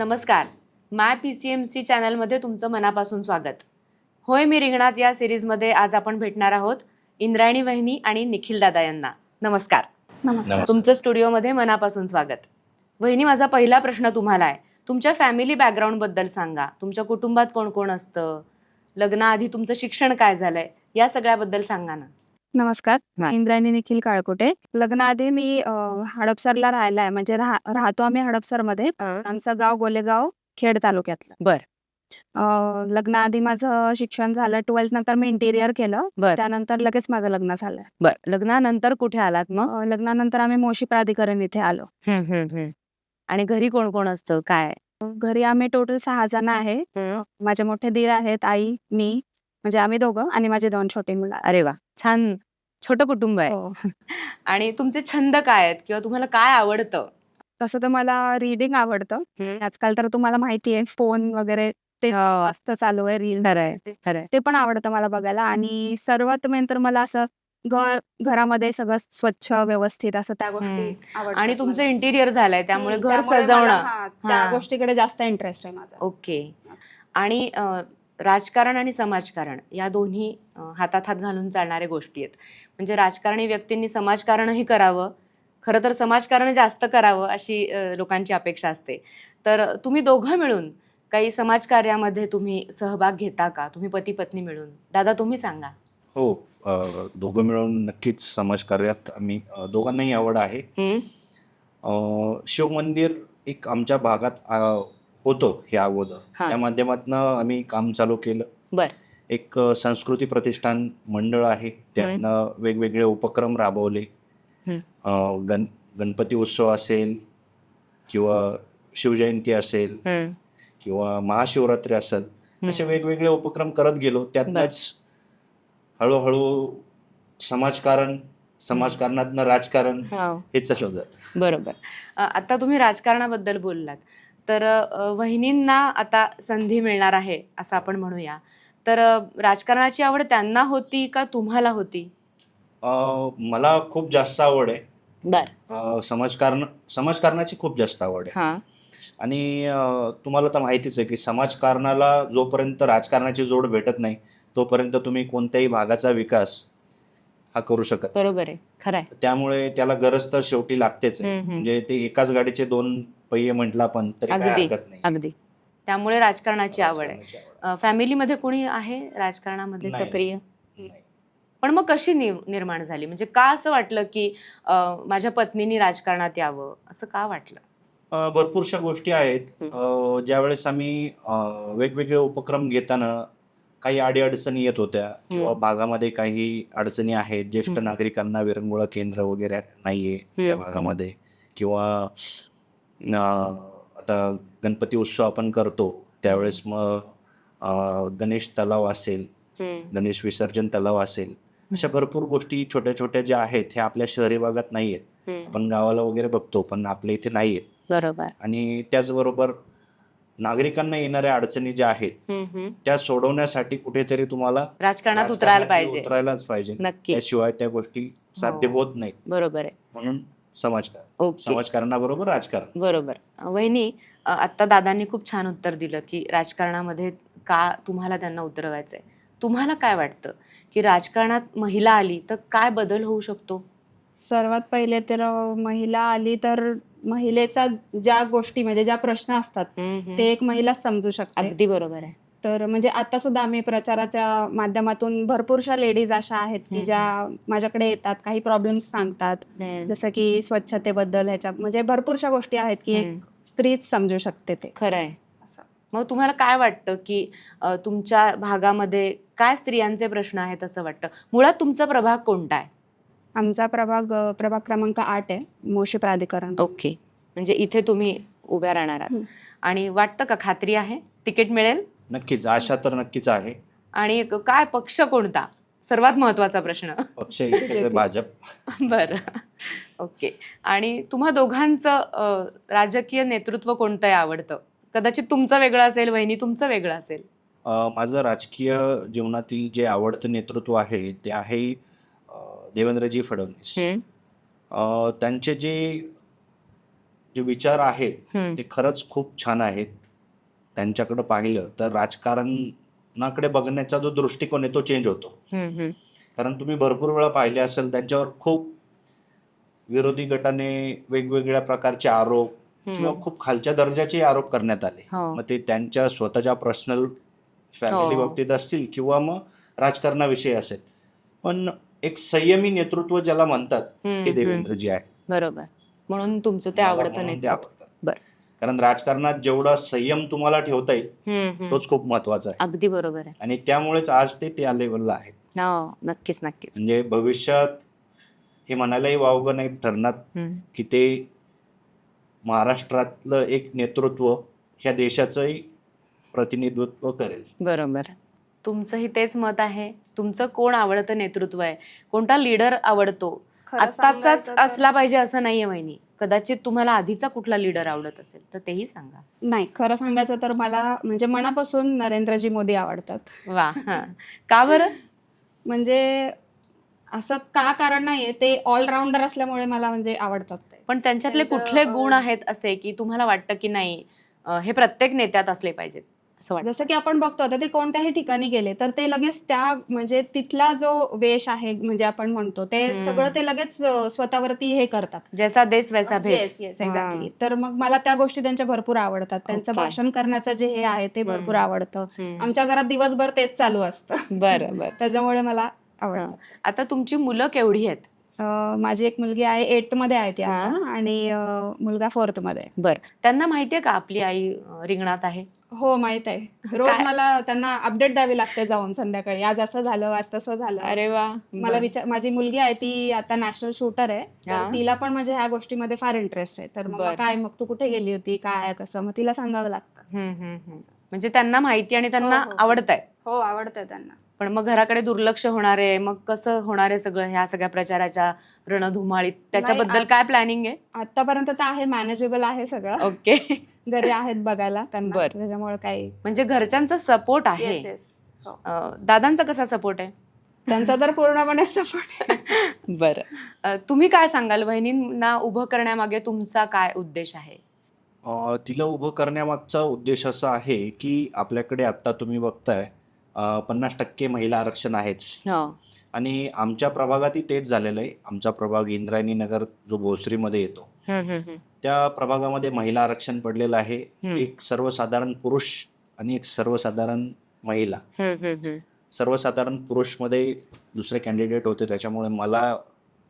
नमस्कार. My P C M C चॅनलमध्ये तुमचं मनापासून स्वागत. होय मी रिंगणात या सिरीजमध्ये आज आपण भेटणार आहोत इंद्रायणी वहिनी आणि निखिल दादा यांना. नमस्कार. नमस्कार. तुमचं स्टुडिओमध्ये मनापासून स्वागत. वहिनी माझा पहिला प्रश्न तुम्हाला आहे. तुमच्या फॅमिली बॅकग्राऊंडबद्दल सांगा. तुमच्या कुटुंबात कोण कोण असतं? लग्नाआधी तुमचं शिक्षण काय झालंय? या सगळ्याबद्दल सांगा ना. नमस्कार. इंद्रायणी निखिल काळकोटे. लग्नाआधी मी हडपसरला राहिला आहे. म्हणजे राह- राहतो आम्ही हडपसरमध्ये. आमचं गाव गोलेगाव खेड तालुक्यातलं. बर. लग्नाआधी माझं शिक्षण झालं. ट्वेल्थ नंतर मी इंटिरियर केलं. बर. त्यानंतर लगेच माझं लग्न झालं. बरं. लग्नानंतर कुठे आलात मग? लग्नानंतर आम्ही मोशी प्राधिकरण इथे आलो. आणि घरी कोण कोण असतं? काय? घरी आम्ही टोटल सहा जण आहे. माझे मोठे दीर आहेत. आई मी. म्हणजे आम्ही दोघं आणि माझे दोन छोटे मुलं. आहेत. अरे वा छान. छोटं कुटुंब आहे. हो. आणि तुमचे छंद काय आहेत किंवा तुम्हाला काय आवडतं? तसं तर मला रीडिंग आवडतं. आजकाल तर तुम्हाला माहिती आहे फोन वगैरे ते जास्त चालू आहे रील खरंय ते पण आवडतं मला बघायला. आणि सर्वात मेन तर मला असं घर घरामध्ये सगळं स्वच्छ व्यवस्थित असं त्या गोष्टी आवडतात आणि मला. तुमचं इंटिरियर झालंय त्यामुळे हम्म, घर त्यामुळे सजवणं. हा, त्या हा. गोष्टीकडे जास्त इंटरेस्ट आहे माझा. ओके. आणि अ, राजकारण आणि समाजकारण या दोन्ही हातात हात घालून चालणाऱ्या गोष्टी आहेत. म्हणजे राजकारणी व्यक्तींनी समाजकारणही करावं खरं तर समाजकारण जास्त करावं अशी लोकांची अपेक्षा असते. तर तुम्ही दोघं मिळून काही समाजकार्यामध्ये तुम्ही सहभाग घेता का? तुम्ही पती पत्नी मिळून? दादा तुम्ही सांगा. हो दोघं मिळून नक्कीच समाजकार्यात आम्ही दोघांनाही आवड आहे. शिवमंदिर एक आमच्या भागात होतं हे अगोदर. हा. त्या माध्यमातून आम्ही काम चालू केलं. बर. एक अ, संस्कृती प्रतिष्ठान मंडळ आहे. त्यातनं वेगवेगळे उपक्रम राबवले. अ, गण गणपती उत्सव असेल किंवा शिवजयंती असेल किंवा महाशिवरात्री असेल असे वेगवेगळे उपक्रम करत गेलो. त्यातनंच हळूहळू समाजकारण समाजकारणातनं राजकारण हो. हे चालू झालं. बरोबर. अ, आता तुम्ही राजकारणाबद्दल बोललात. तर वहिनींना आता संधी मिळणार आहे असं आपण म्हणूया. तर राजकारणाची आवड त्यांना होती का तुम्हाला होती? अं, मला खूप जास्त आवड आहे. बर. अं, समाजकारण समाजकारणाची खूप जास्त आवड आहे. हा. आणि अं, तुम्हाला तर माहितीच आहे की समाजकारणाला जोपर्यंत राजकारणाची जोड भेटत नाही तोपर्यंत तुम्ही कोणत्याही भागाचा विकास हा करू शकत. बरोबर आहे. खरंय. त्यामुळे त्याला गरज तर शेवटी लागतेच आहे. हम्म, हम्म. म्हणजे ते एकाच गाडीचे दोन पहिये म्हटलं आपण तरी काय अगदी, हरकत नाही. अगदी. त्यामुळे राजकारणाची आवड आहे. राजकारणाची आवड अ, फॅमिलीमध्ये कोणी आहे राजकारणामध्ये नाही. सक्रिय? आहे. नाही. पण मग कशी नि- निर्माण झाली? म्हणजे का असं वाटलं की अ, माझ्या पत्नीनी राजकारणात यावं? असं का वाटलं? अ, भरपूरशा गोष्टी आहेत. अ, ज्यावेळेस आम्ही अ, वेगवेगळे उपक्रम घेताना काही अडीअडचणी येत होत्या किंवा भागामध्ये काही अडचणी आहेत ज्येष्ठ. नागरिकांना विरंगुळा केंद्र वगैरे नाहीये त्या हम्म. भागामध्ये. किंवा आता गणपती उत्सव आपण करतो त्यावेळेस मग गणेश तलाव असेल गणेश विसर्जन तलाव असेल अशा भरपूर गोष्टी छोट्या छोट्या ज्या आहेत ह्या आपल्या शहरी भागात नाही आहेत आपण गावाला वगैरे बघतो पण आपल्या इथे नाही आहेत बरोबर. आणि त्याचबरोबर नागरिकांना येणाऱ्या अडचणी ज्या आहेत त्या सोडवण्यासाठी कुठेतरी तुम्हाला राजकारणात उतरायला पाहिजे. उतरायलाच पाहिजे. नक्की. त्याशिवाय त्या गोष्टी साध्य हो. होत नाहीत. बरोबर आहे. म्हणून समाजकारण ओके. समाजकारणाबरोबर राजकारण. बरोबर. वहिनी अ, आत्ता दादांनी खूप छान उत्तर दिलं की राजकारणामध्ये का तुम्हाला त्यांना उतरवायचं आहे तुम्हाला काय वाटतं? की राजकारणात महिला आली तर काय बदल होऊ शकतो? सर्वात पहिले तर महिला आली तर महिलेचा ज्या गोष्टी म्हणजे ज्या प्रश्न असतात ते एक महिला समजू शकते. अगदी बरोबर आहे. तर म्हणजे आता सुद्धा आम्ही प्रचाराच्या माध्यमातून भरपूरशा लेडीज अशा आहेत की. ज्या माझ्याकडे येतात काही प्रॉब्लेम्स सांगतात. जसं की स्वच्छतेबद्दल ह्याच्या म्हणजे भरपूरशा गोष्टी आहेत की एक. स्त्रीच समजू शकते ते. खरं आहे. असं. मग तुम्हाला काय वाटतं की तुमच्या भागामध्ये काय स्त्रियांचे प्रश्न आहेत असं वाटतं? मुळात तुमचा प्रभाग कोणता आहे? आमचा प्रभाग प्रभाग क्रमांक आठ आहे मोशी प्राधिकरण. ओके. म्हणजे इथे तुम्ही उभ्या राहणार आहात. हं. आणि वाटतं का खात्री आहे? तिकीट मिळेल? नक्कीच. आशा तर नक्कीच आहे. आणि क- काय पक्ष कोणता? सर्वात महत्त्वाचा प्रश्न. पक्ष एकच आहे, भाजप. बरं. ओके. आणि तुम्हा दोघांचं अ, राजकीय नेतृत्व कोणतं आहे आवडतं? कदाचित तुमचं वेगळं असेल वहिनी तुमचं वेगळं असेल. अ, माझं राजकीय जीवनातील जे आवडतं नेतृत्व आहे ते आहे देवेंद्रजी फडणवीस अ, त्यांचे जे जे विचार आहेत हम्म. ते खरंच खूप छान आहेत त्यांच्याकडे पाहिलं तर राजकारणाकडे बघण्याचा जो दृष्टिकोन आहे तो चेंज होतो हम्म, हम्म. कारण तुम्ही भरपूर वेळा पाहिले असेल त्यांच्यावर खूप विरोधी गटाने वेगवेगळ्या प्रकारचे आरोप किंवा खूप खालच्या दर्जाचे आरोप करण्यात आले हो. मग ते त्यांच्या स्वतःच्या पर्सनल फॅमिली हो. बाबतीत असतील किंवा मग राजकारणाविषयी असेल पण एक संयमी नेतृत्व ज्याला म्हणतात हे हम्म. देवेंद्रजी आहे बरोबर. म्हणून तुमचं ते मला आवडतं म्हणून नाही ते आवडतं. बरं. कारण राजकारणात जेवढा संयम तुम्हाला ठेवता येईल हम्म, हम्म. तोच खूप महत्त्वाचा आहे. अगदी बरोबर आहे. आणि त्यामुळेच आज ते त्या लेवलला आहेत. हो नक्कीच नक्कीच. म्हणजे भविष्यात हे म्हणायलाही वावगं नाही ठरणार हम्म. की ते महाराष्ट्रातलं एक नेतृत्व ह्या देशाचंही प्रतिनिधित्व करेल. बरोबर. तुमचंही तेच मत आहे. तुमचं कोण आवडतं नेतृत्व आहे? कोणता लीडर आवडतो? खरं आत्ताचाच सांगायचं तर- असला पाहिजे असं नाहीये वहिनी. कदाचित तुम्हाला आधीचा कुठला लीडर आवडत असेल तर तेही सांगा. नाही खरं सांगायचं तर मला म्हणजे मनापासून नरेंद्रजी मोदी आवडतात. वा हा. का बरं? म्हणजे असं का कारण नाहीये ते ऑलराऊंडर असल्यामुळे मला म्हणजे आवडतात ते. पण त्यांच्यातले त्यांचं, कुठले अं, गुण आहेत असे की तुम्हाला वाटतं की नाही अं, हे प्रत्येक नेत्यात असले पाहिजेत? असं वाटतं. जसं की आपण बघतो आता ते कोणत्याही ठिकाणी गेले तर ते लगेच त्या म्हणजे तिथला जो वेश आहे म्हणजे आपण म्हणतो ते. सगळं ते लगेच अं, स्वतःवरती हे करतात. जैसा देश वैसा भेस. yes, exactly. तर मग मला त्या गोष्टी त्यांच्या भरपूर आवडतात. त्यांचं Okay. भाषण करण्याचं जे हे आहे ते भरपूर. आवडतं. आमच्या घरात दिवसभर तेच चालू असतं. बरं बरं. त्याच्यामुळे मला आवडतं. आता तुमची मुलं केवढी आहेत? अं, माझी एक मुलगी आहे एटमध्ये आहे ती आता. आणि अं, मुलगा फोर्थमध्ये आहे. बरं. त्यांना माहितीये का आपली आई अं, रिंगणात आहे? हो माहीत आहे. रोज काय? मला त्यांना अपडेट द्यावी लागते जाऊन संध्याकाळी. आज असं झालं आज तसं झालं. वा. मला विचार माझी मुलगी आहे ती आता नॅशनल शूटर आहे. तर. तिला पण म्हणजे ह्या गोष्टीमध्ये फार इंटरेस्ट आहे. तर मग बरं. काय मग तू कुठे गेली होती? काय कसं? मग तिला सांगावं लागतं. हम्म, हम्म, हम्म. म्हणजे त्यांना माहिती आणि त्यांना हो, हो. आवडत आहे हो आवडतं त्यांना. पण मग घराकडे दुर्लक्ष होणार आहे मग कसं होणार आहे सगळं ह्या सगळ्या प्रचाराच्या रणधुमाळीत? त्याच्याबद्दल काय प्लॅनिंग आहे? आतापर्यंत तर आहे मॅनेजेबल आहे सगळं. ओके. घरी आहेत बघायला त्यांना. बरं. त्याच्यामुळे काही म्हणजे घरच्यांचा सपोर्ट आहे. Yes, yes. हो. अं, दादांचा कसा सपोर्ट आहे? त्यांचा तर पूर्णपणे सपोर्ट बरं. तुम्ही काय सांगाल? वहिनींना उभं करण्यामागे तुमचा काय उद्देश आहे? अं, तिला उभं करण्यामागचा उद्देश असा आहे की आपल्याकडे आत्ता तुम्ही बघताय पन्नास टक्के महिला आरक्षण आहेच. हो. आणि आमच्या प्रभागातही तेच झालेलं आहे. आमचा प्रभाग इंद्रायणी नगर जो भोसरीमध्ये येतो त्या प्रभागामध्ये महिला आरक्षण पडलेलं आहे. हम्म. एक सर्वसाधारण पुरुष आणि एक सर्वसाधारण महिला. सर्वसाधारण पुरुषमध्ये दुसरे कॅन्डिडेट होते त्याच्यामुळे मला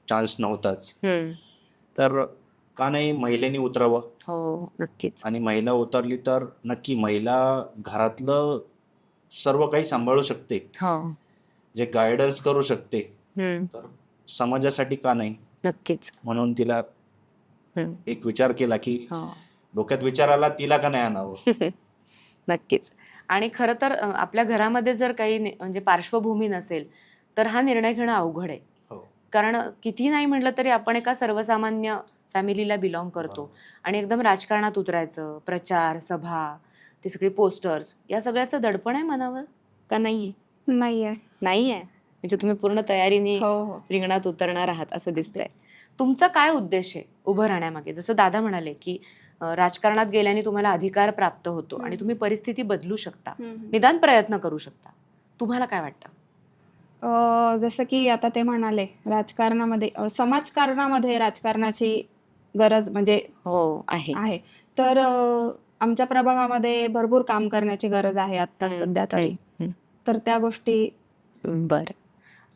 चान्स नव्हताच. तर का नाही महिलेने उतरावं? हो नक्कीच. आणि महिला उतरली तर नक्की महिला घरातलं सर्व काही सांभाळू शकते. हो. जे गायडन्स करू शकते. हम्म, तर समाजासाठी का नाही? नक्कीच. म्हणून तिला हम्म, एक विचार केला की हो. डोक्यात विचार आला तिला का नाही आणावं? नक्कीच. आणि खरं तर अ, आपल्या घरामध्ये जर काही नि- म्हणजे पार्श्वभूमी नसेल तर हा निर्णय घेणं अवघड आहे. हो. कारण किती नाही म्हटलं तरी आपण एका सर्वसामान्य फॅमिलीला बिलॉंग करतो. आणि एकदम राजकारणात उतरायचं प्रचार सभा ते सगळे पोस्टर्स या सगळ्याचं दडपण आहे मनावर? का नाहीये? नाहीये. नाही आहे म्हणजे तुम्ही पूर्ण तयारीने हो हो. रिंगणात उतरणार आहात असं दिसतंय. तुमचा काय उद्देश आहे उभं राहण्यामागे? जसं दादा म्हणाले की अ, राजकारणात गेल्याने तुम्हाला अधिकार प्राप्त होतो आणि तुम्ही परिस्थिती बदलू शकता. निदान प्रयत्न करू शकता. तुम्हाला काय वाटतं? अं, जसं की आता ते म्हणाले राजकारणामध्ये अं, समाजकारणामध्ये राजकारणाची गरज म्हणजे हो आहे. आहे. तर अं, आमच्या प्रभागामध्ये भरपूर काम करण्याची गरज आहे आता. सध्या तरी. तर त्या गोष्टी बर.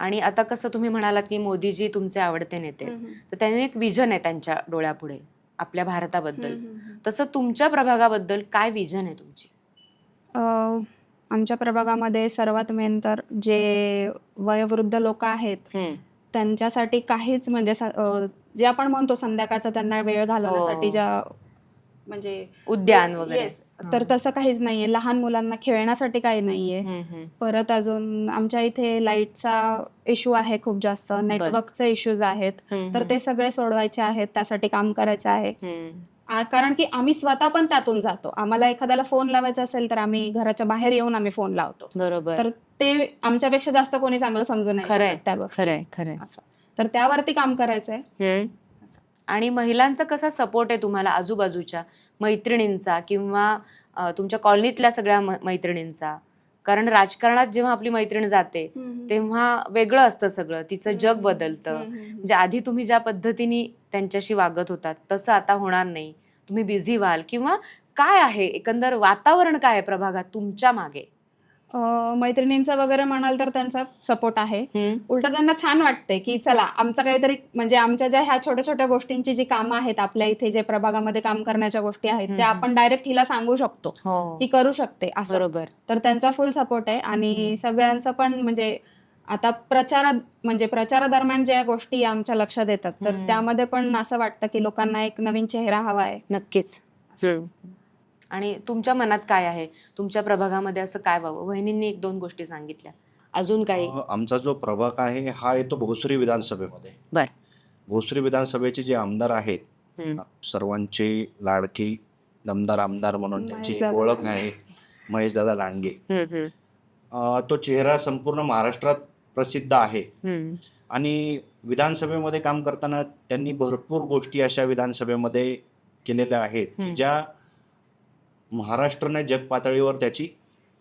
आणि आता कसं तुम्ही म्हणालात की मोदीजी तुमचे आवडते नेते. तर त्यांनी एक विजन आहे त्यांच्या डोळ्यापुढे आपल्या भारताबद्दल. तसं तुमच्या प्रभागाबद्दल काय विजन आहे तुमची? आमच्या प्रभागामध्ये सर्वात मेन तर जे वयोवृद्ध लोक आहेत त्यांच्यासाठी काहीच म्हणजे जे आपण म्हणतो संध्याकाळचा त्यांना वेळ घालवण्यासाठी हो. ज्या म्हणजे उद्यान वगैरे. Yes. तर तसं काहीच नाहीये. लहान मुलांना खेळण्यासाठी काही नाहीये. हम्म, हम्म. परत अजून आमच्या इथे लाईटचा इश्यू आहे खूप जास्त. नेटवर्कचे इश्यूज आहेत. तर ते सगळे सोडवायचे आहेत. त्यासाठी काम करायचं आहे. हम्म. आ- कारण की आम्ही स्वतः पण त्यातून जातो. आम्हाला एखाद्याला फोन लावायचा असेल तर आम्ही घराच्या बाहेर येऊन आम्ही फोन लावतो. बरोबर. तर ते आमच्यापेक्षा जास्त कोणी चांगलं समजून नाही खरंय. शकत त्या गोष्टी. खरंय खरंय. असं. तर त्यावरती काम करायचंय. हम्म. आणि महिलांचा कसा सपोर्ट आहे तुम्हाला आजूबाजूच्या? मैत्रिणींचा किंवा तुमच्या कॉलनीतल्या सगळ्या मैत्रिणींचा? कारण राजकारणात जेव्हा आपली मैत्रीण जाते तेव्हा वेगळं असतं सगळं तिचं जग बदलतं. म्हणजे आधी तुम्ही ज्या पद्धतीने त्यांच्याशी वागत होतात तसं आता होणार नाही. तुम्ही बिझी व्हाल किंवा काय आहे? एकंदर वातावरण काय आहे प्रभागात तुमच्या मागे? अं, मैत्रिणींचा वगैरे म्हणाल तर त्यांचा सपोर्ट आहे. उलट त्यांना छान वाटते की चला आमचं काहीतरी म्हणजे आमच्या ज्या ह्या छोट्या छोट्या गोष्टींची जी कामं आहेत आपल्या इथे जे प्रभागामध्ये काम करण्याच्या गोष्टी आहेत त्या. आपण डायरेक्ट हिला सांगू शकतो. हो. ती करू शकते असं. बरोबर. तर त्यांचा फुल सपोर्ट आहे आणि सगळ्यांचं पण म्हणजे आता प्रचार म्हणजे प्रचारादरम्यान ज्या गोष्टी आमच्या लक्षात येतात तर. त्यामध्ये पण असं वाटतं की लोकांना एक नवीन चेहरा हवा आहे. नक्कीच. आणि तुमच्या मनात काय आहे? तुमच्या प्रभागामध्ये असं काय व्हावं? वहिनींनी एक दोन गोष्टी सांगितल्या. अजून काही? आमचा जो प्रभाग आहे हा येतो भोसरी विधानसभेमध्ये. बर. भोसरी विधानसभेचे जे आमदार आहेत. सर्वांचे लाडकी दमदार आमदार म्हणून त्यांची. ओळख आहे महेशदादा लांडगे. हम्म, अ, तो चेहरा संपूर्ण महाराष्ट्रात प्रसिद्ध आहे. आणि विधानसभेमध्ये काम करताना त्यांनी भरपूर गोष्टी अशा विधानसभेमध्ये केलेल्या आहेत. ज्या महाराष्ट्राने जग पातळीवर त्याची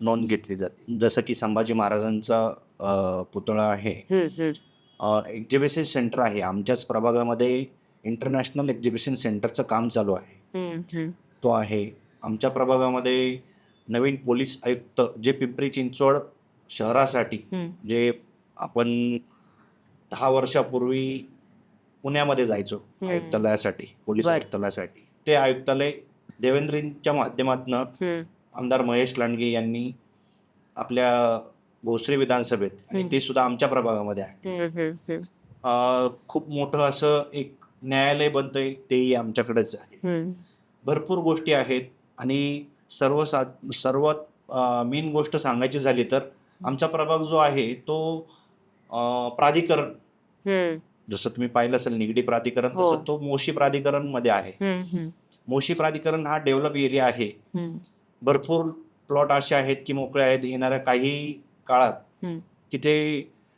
नोंद घेतली जाते जसं की संभाजी महाराजांचा पुतळा आहे. एक्झिबिशन सेंटर आहे आमच्याच प्रभागामध्ये इंटरनॅशनल एक्झिबिशन सेंटरचं काम चालू आहे. तो आहे आमच्या प्रभागामध्ये नवीन पोलीस आयुक्त जे पिंपरी चिंचवड शहरासाठी. जे आपण दहा वर्षापूर्वी पुण्यामध्ये जायचो. आयुक्तालयासाठी पोलीस. आयुक्तालयासाठी ते आयुक्तालय देवेंद्रींच्या माध्यमातून. आमदार महेश लांडगे यांनी आपल्या भोसरी विधानसभेत आणि. ते सुद्धा आमच्या प्रभागामध्ये आहे खूप मोठं असं एक न्यायालय बनतंय तेही आमच्याकडेच आहे. भरपूर गोष्टी आहेत आणि सर्व सर्वात मेन गोष्ट सांगायची झाली तर आमचा प्रभाग जो आहे तो प्राधिकरण जसं तुम्ही पाहिलं असेल निगडी प्राधिकरण हो. तसं तो मोशी प्राधिकरणमध्ये आहे मोशी प्राधिकरण हा डेव्हलप एरिया आहे. भरपूर प्लॉट असे आहेत की मोकळे आहेत येणाऱ्या काही काळात. तिथे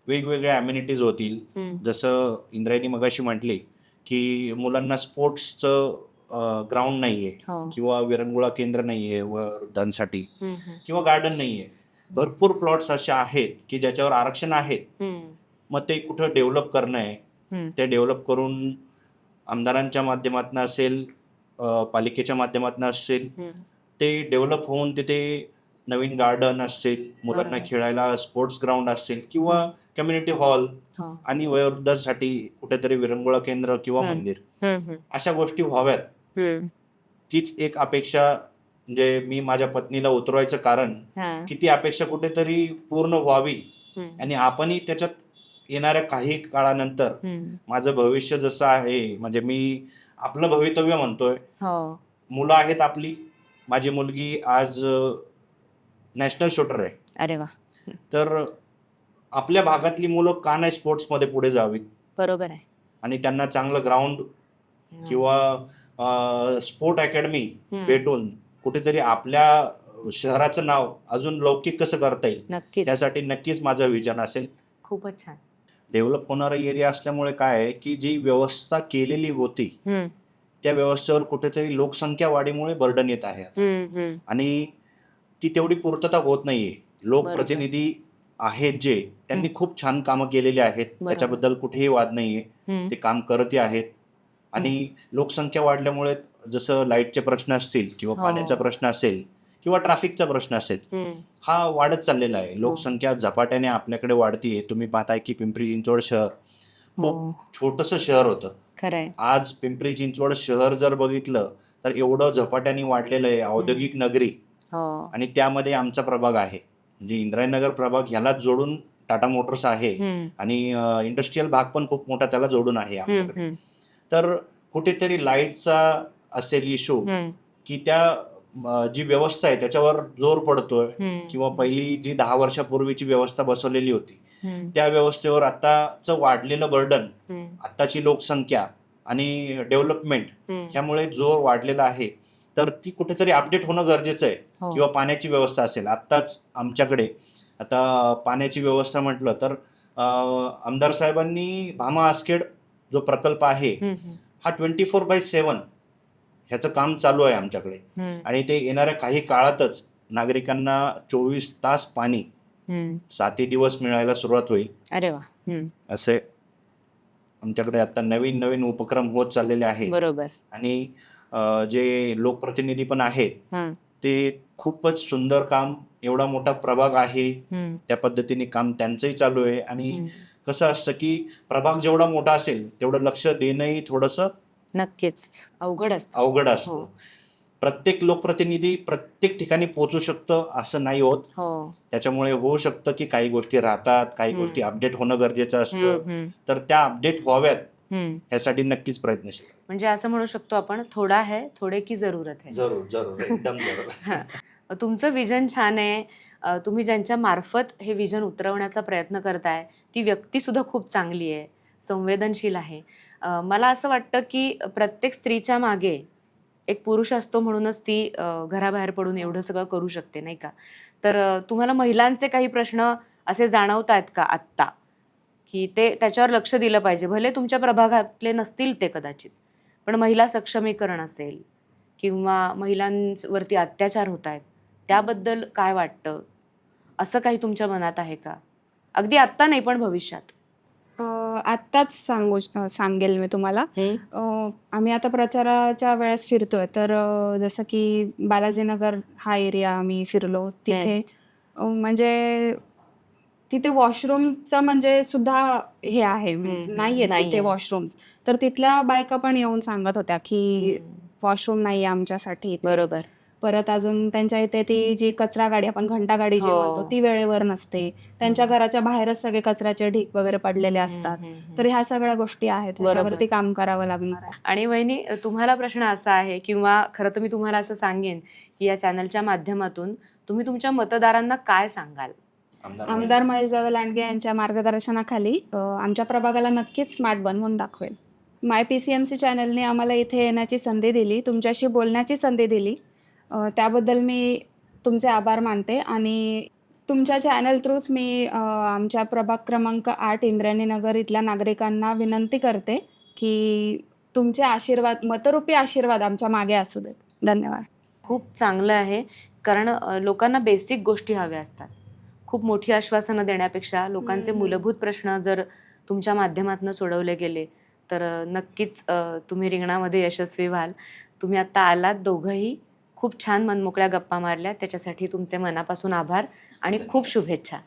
वेगवेगळ्या अम्युनिटीज होतील. जसं इंद्रायणी मगाशी म्हटली की मुलांना स्पोर्ट्सचं ग्राउंड नाही आहे हो. किंवा विरंगुळा केंद्र नाही आहे वृद्धांसाठी. किंवा गार्डन नाही आहे भरपूर प्लॉट्स असे आहेत की ज्याच्यावर आरक्षण आहेत. मग ते कुठं डेव्हलप करणं आहे. ते डेव्हलप करून आमदारांच्या माध्यमातून असेल पालिकेच्या माध्यमातून असेल हम्म. ते डेव्हलप होऊन तिथे नवीन गार्डन असेल मुलांना. खेळायला स्पोर्ट्स ग्राउंड असेल किंवा कम्युनिटी हॉल हो. आणि वयोवृद्धांसाठी कुठेतरी विरंगुळा केंद्र किंवा. मंदिर. अशा गोष्टी व्हाव्यात. तीच एक अपेक्षा म्हणजे मी माझ्या पत्नीला उतरवायचं कारण. की ती अपेक्षा कुठेतरी पूर्ण व्हावी. आणि आपणही त्याच्यात येणाऱ्या काही काळानंतर. माझं भविष्य जसं आहे म्हणजे मी आपलं भवितव्य म्हणतोय. हो. मुलं आहेत आपली. माझी मुलगी आज नॅशनल शूटर आहे. अरे वा. तर आपल्या भागातली मुलं का नाही स्पोर्ट्समध्ये पुढे जावीत? बरोबर आहे. आणि त्यांना चांगलं ग्राउंड किंवा स्पोर्ट अकॅडमी हम्म. भेटून कुठेतरी आपल्या शहराचं नाव अजून लौकिक कसं करता येईल? नक्कीच. त्यासाठी नक्कीच माझं विजन असेल. खूपच छान. डेव्हलप होणारा एरिया असल्यामुळे काय आहे की जी व्यवस्था केलेली होती. त्या व्यवस्थेवर कुठेतरी लोकसंख्या वाढीमुळे बर्डन येत आहे. आणि ती तेवढी पूर्तता होत नाहीये लोकप्रतिनिधी आहेत जे त्यांनी खूप छान कामं केलेली आहेत. त्याच्याबद्दल कुठेही वाद नाहीये. ते काम करतही आहेत आणि लोकसंख्या वाढल्यामुळे जसं लाईटचे प्रश्न असतील किंवा हो. पाण्याचा प्रश्न असेल किंवा ट्रॅफिकचा प्रश्न असेल. हा वाढत चाललेला आहे. लोकसंख्या झपाट्याने आपल्याकडे वाढतीये तुम्ही पाहताय की पिंपरी चिंचवड शहर खूप हो. छोटंसं शहर होतं. खरंय आज पिंपरी चिंचवड शहर जर बघितलं तर एवढं झपाट्याने वाढलेलं आहे. औद्योगिक नगरी. हो. आणि त्यामध्ये आमचा प्रभाग आहे. म्हणजे इंद्रायनगर प्रभाग ह्याला जोडून टाटा मोटर्स आहे. हम्म. आणि इंडस्ट्रीयल भाग पण खूप मोठा त्याला जोडून आहे हम्म, आमच्याकडे. हम्म. तर कुठेतरी लाईटचा असेल इशू हम्म. की त्या जी व्यवस्था आहे त्याच्यावर जोर पडतोय. किंवा पहिली जी दहा वर्षापूर्वीची व्यवस्था बसवलेली होती. त्या व्यवस्थेवर आताचं वाढलेलं बर्डन. आताची लोकसंख्या आणि डेव्हलपमेंट. ह्यामुळे जोर वाढलेला आहे तर ती कुठेतरी अपडेट होणं गरजेचं आहे हो. किंवा पाण्याची व्यवस्था असेल आत्ताच आमच्याकडे आता पाण्याची व्यवस्था म्हटलं तर आमदार साहेबांनी भामा आसखेड जो प्रकल्प आहे. हा ट्वेंटी फोर बाय सेवन ह्याचं काम चालू आहे आमच्याकडे. आणि ते येणाऱ्या काही काळातच नागरिकांना चोवीस तास पाणी. सातही दिवस मिळायला सुरुवात होईल. अरे वा. असे आमच्याकडे आता नवीन नवीन उपक्रम होत चाललेले आहेत. बरोबर. आणि जे लोकप्रतिनिधी पण आहेत ते खूपच सुंदर काम एवढा मोठा प्रभाग आहे. त्या पद्धतीने काम त्यांचंही चालू आहे. आणि. कसं असतं की प्रभाग जेवढा मोठा असेल तेवढं लक्ष देणंही थोडंसं नक्कीच. अवघड असतं. अवघड हो. असतं प्रत्येक लोकप्रतिनिधी प्रत्येक ठिकाणी पोहोचू शकतं असं नाही होत. हो. त्याच्यामुळे होऊ शकतं की काही गोष्टी राहतात काही हम्म. गोष्टी अपडेट होणं गरजेचं हम्म, असतं. हम्म, तर त्या अपडेट व्हाव्यात हम्म. ह्यासाठी नक्कीच प्रयत्नशील. म्हणजे असं म्हणू शकतो आपण थोडा है थोडे की जरूरत है जरूर जरूर एकदम जरूर. तुमचं विजन छान आहे. अ, तुम्ही ज्यांच्या मार्फत हे विजन उतरवण्याचा प्रयत्न करताय ती व्यक्ती सुद्धा खूप चांगली आहे. संवेदनशील आहे. मला असं वाटतं की प्रत्येक स्त्रीच्या मागे एक पुरुष असतो म्हणूनच ती घराबाहेर पडून एवढं सगळं करू शकते नाही का? तर तुम्हाला महिलांचे काही प्रश्न असे जाणवत आहेत का आत्ता? की ते त्याच्यावर लक्ष दिलं पाहिजे. भले तुमच्या प्रभागातले नसतील ते कदाचित पण महिला सक्षमीकरण असेल किंवा महिलांवरती अत्याचार होत आहेत त्याबद्दल काय वाटतं? असं काही तुमच्या मनात आहे का? अगदी आत्ता नाही पण भविष्यात. आत्ताच सांगू सांगेल मी तुम्हाला. अं, आम्ही आता प्रचाराच्या वेळेस फिरतोय. तर अं, जसं की बालाजीनगर हा एरिया आम्ही फिरलो. तिथे अं, म्हणजे तिथे वॉशरूमचं म्हणजे सुद्धा हे आहे. हम्म, नाहीये. तिथे वॉशरूम्स. तर तिथल्या बायका पण येऊन सांगत होत्या की वॉशरूम नाही आमच्यासाठी. बरोबर. परत अजून त्यांच्या इथे ती जी कचरा गाडी आपण घंटा गाडी जी हो. म्हणतो ती वेळेवर नसते. त्यांच्या घराच्या बाहेरच सगळे कचऱ्याचे ढीक वगैरे पडलेले असतात. हम्म, हम्म, हम्म. तर ह्या सगळ्या गोष्टी आहेत. बरोबर. त्याच्यावरती काम करावं लागणार आहे. आणि वहिनी तुम्हाला प्रश्न असा आहे किंवा खरं तर मी तुम्हाला असं सांगेन की या चॅनलच्या माध्यमातून तुम्ही तुमच्या मतदारांना काय सांगाल? आमदार महेशदादा लांडगे यांच्या मार्गदर्शनाखाली अ, आमच्या प्रभागाला नक्कीच स्मार्ट बनवून दाखवेल. My P C M C चॅनलने आम्हाला इथे येण्याची संधी दिली तुमच्याशी बोलण्याची संधी दिली. अ, त्याबद्दल मी तुमचे आभार मानते आणि तुमच्या चॅनल थ्रूच मी अ, आमच्या प्रभाग क्रमांक आठ इंद्रायणी नगर इथल्या नागरिकांना विनंती करते की तुमचे आशीर्वाद मतरूपी आशीर्वाद आमच्या मागे असू देत. धन्यवाद. खूप चांगलं आहे कारण अ, लोकांना बेसिक गोष्टी हव्या असतात. खूप मोठी आश्वासनं देण्यापेक्षा लोकांचे. मूलभूत प्रश्न जर तुमच्या माध्यमातून सोडवले गेले तर अ, नक्कीच अ, तुम्ही रिंगणामध्ये यशस्वी व्हाल. तुम्ही आत्ता आलात दोघंही खूप छान मनमोकळ्या गप्पा मारल्या. त्याच्यासाठी तुमचे मनापासून आभार आणि खूप शुभेच्छा.